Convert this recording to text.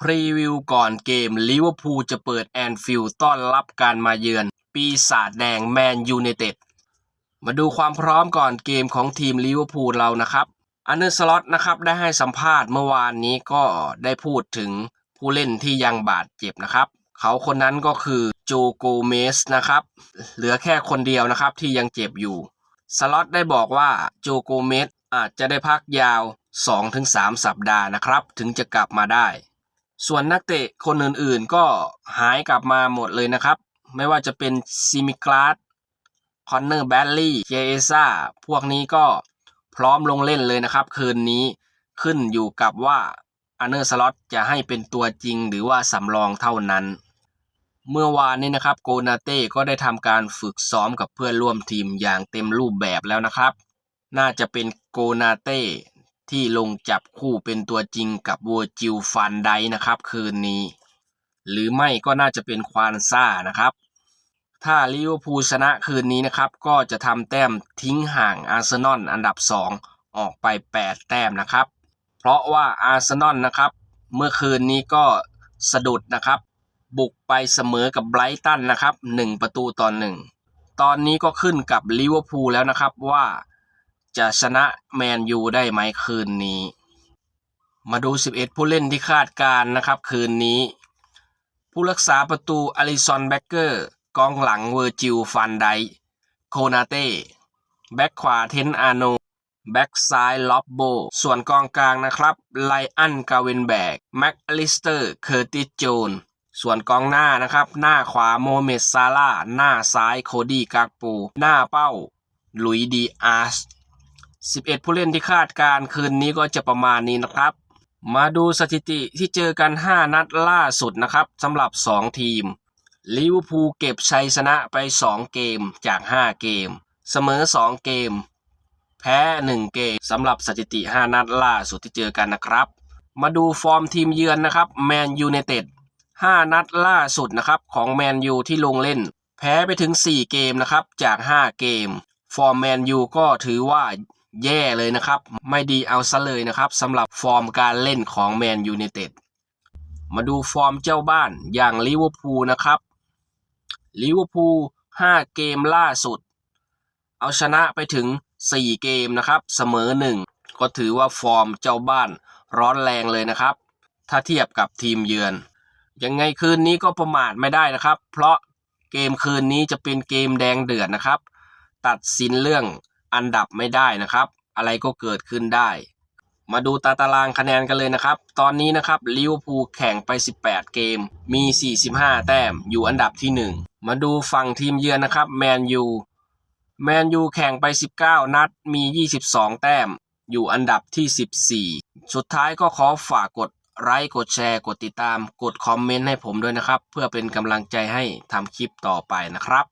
พรีวิวก่อนเกมลิเวอร์พูลจะเปิดแอนฟิลด์ต้อนรับการมาเยือน ปีศาจแดงแมนยูไนเต็ดมาดูความพร้อมก่อนเกมของทีมลิเวอร์พูลเรานะครับอันเดอร์สล็อตนะครับได้ให้สัมภาษณ์เมื่อวานนี้ก็ได้พูดถึงผู้เล่นที่ยังบาดเจ็บนะครับ เขาคนนั้นก็คือโจโกเมสนะครับเหลือแค่คนเดียวนะครับที่ยังเจ็บอยู่สล็อตได้บอกว่าโจโกเมสอาจจะได้พักยาว 2-3 สัปดาห์นะครับ ถึงจะกลับมาได้ ส่วนนักเตะคนอื่นๆก็หายกลับมาหมดเลยนะครับ ไม่ว่าจะเป็นซิมิกลาสคอนเนอร์แบดลี่เจเอซ่าพวกนี้ก็พร้อมลงเล่นเลยนะครับ คืนนี้ขึ้นอยู่กับว่าอันเนอร์สล็อตจะให้เป็นตัวจริงหรือว่าสำรองเท่านั้น เมื่อวานนี้นะครับโกนาเต้ก็ได้ทำการฝึกซ้อมกับเพื่อนร่วมทีมอย่างเต็มรูปแบบแล้วนะครับ น่าจะเป็นโกนาเต้ ที่ลงจับคู่เป็นตัวจริงกับวัวจิลฟันไดนะครับ คืนนี้ หรือไม่ก็น่าจะเป็นควานซ่านะครับ ถ้าลิเวอร์พูลชนะคืนนี้นะครับ ก็จะทำแต้มทิ้งห่างอาร์เซนอลอันดับ 2 ออกไป 8 แต้มนะครับ เพราะว่าอาร์เซนอลนะครับ เมื่อคืนนี้ก็สะดุดนะครับ บุกไปเสมอกับไบรตันนะครับ 1 ประตูต่อหนึ่งตอนนี้ก็ขึ้นกับลิเวอร์พูลแล้วนะครับว่า จะชนะแมนยูได้ไหมคืนนี้ มาดู 11 ผู้เล่นที่คาดการนะครับคืนนี้ ผู้รักษาประตูอลิซอนแบ็กเกอร์กองหลังเวอร์จิลฟันไดโคนาเต้ แบ็กขวาเทนอาโน แบ็กซ้ายล็อบโบ ส่วนกองกลางนะครับไลอันกาเวนแบกแม็กอลิสเตอร์เคอร์ติสโจนส่วนกองหน้านะครับ หน้าขวาโมเมดซาลาหน้าซ้ายโคดี้กากปู หน้าเป้า ลุยดีอาร์ส 11 ผู้เล่นที่คาดการคืนนี้ก็จะประมาณนี้นะครับ มาดูสถิติที่เจอกัน 5 นัดล่าสุดนะครับสำหรับ 2 ทีมลิเวอร์พูลเก็บชัยชนะไป 2 เกมจาก 5 เกม เสมอ 2 เกม แพ้ 1 เกมสำหรับสถิติ 5 นัดล่าสุดที่เจอกันนะครับ มาดูฟอร์มทีมเยือนนะครับแมนยูไนเต็ด5 นัดล่าสุดนะครับของแมนยูที่ลงเล่น แพ้ไปถึง 4 เกมนะครับจาก 5 เกม ฟอร์มแมนยูก็ถือว่า แย่เลยนะครับ ไม่ดีเอาซะเลยนะครับสำหรับฟอร์มการเล่นของแมนยูไนเต็ดมาดูฟอร์มเจ้าบ้านอย่างลิเวอร์พูลนะครับลิเวอร์พูล5 เกมล่าสุด เอาชนะไปถึง 4 เกมนะครับเสมอ 1 ก็ถือว่าฟอร์มเจ้าบ้านร้อนแรงเลยนะครับ ถ้าเทียบกับทีมเยือน ยังไงคืนนี้ก็ประมาทไม่ได้นะครับ เพราะเกมคืนนี้จะเป็นเกมแดงเดือดนะครับ ตัดสินเรื่อง อันดับไม่ได้นะครับ อะไรก็เกิดขึ้นได้ มาดูตาตารางคะแนนกันเลยนะครับ ตอนนี้นะครับลิเวอร์พูลแข่งไป 18 เกม มี 45 แต้ม อยู่อันดับที่ 1 มาดูฝั่งทีมเยือนนะครับแมนยู แมนยูแข่งไป 19 นัด มี 22 แต้ม อยู่อันดับที่ 14 สุดท้ายก็ขอฝากกดไลค์กดแชร์ กดติดตาม กดคอมเมนต์ให้ผมด้วยนะครับ เพื่อเป็นกำลังใจให้ทำคลิปต่อไปนะครับ